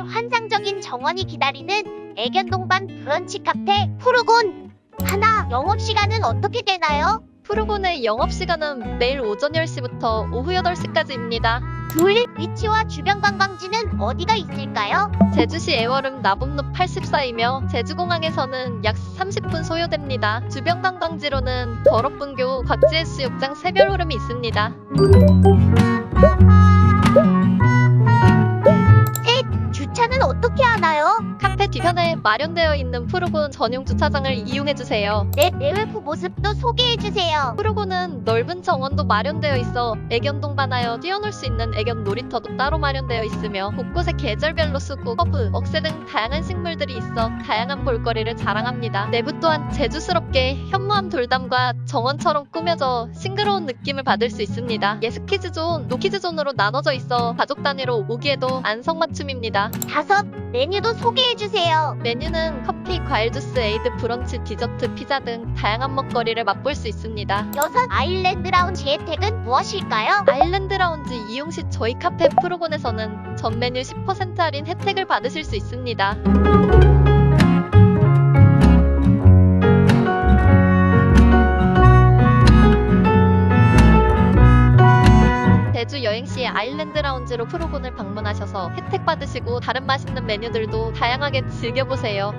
환상적인 정원이 기다리는 애견 동반 브런치 카페 푸르곤. 하나, 영업시간은 어떻게 되나요? 푸르곤의 영업시간은 매일 오전 10시부터 오후 8시까지입니다. 둘, 위치와 주변 관광지는 어디가 있을까요? 제주시 애월음 나봄로 84이며 제주공항에서는 약 30분 소요됩니다. 주변 관광지로는 더럽분교 곽지해수욕장 새별호름이 있습니다. 마련되어 있는 푸르곤 전용 주차장을 이용해주세요. 내 내외부 모습도 소개해주세요. 푸르곤은 넓은 정원도 마련되어 있어 애견 동반하여 뛰어놀 수 있는 애견 놀이터도 따로 마련되어 있으며 곳곳에 계절별로 수국, 허브, 억새 등 다양한 식물들이 있어 다양한 볼거리를 자랑합니다. 내부 또한 제주스럽게 현무암 돌담과 정원처럼 꾸며져 싱그러운 느낌을 받을 수 있습니다. 예스키즈 존, 노키즈 존으로 나눠져 있어 가족 단위로 오기에도 안성맞춤입니다. 다섯, 메뉴도 소개해주세요. 메뉴 는 커피, 과일 주스, 에이드, 브런치, 디저트, 피자 등 다양한 먹거리를 맛볼 수 있습니다. 여섯, 아일랜드 라운지 혜택은 무엇일까요? 아일랜드 라운지 이용 시 저희 카페 프로곤에서는 전 메뉴 10% 할인 혜택을 받으실 수 있습니다. 제주 여행 시 아일랜드 라운지로 프로곤을 방문하셔서 혜택 받으시고 다른 맛있는 메뉴들도 다양하게 즐겨보세요.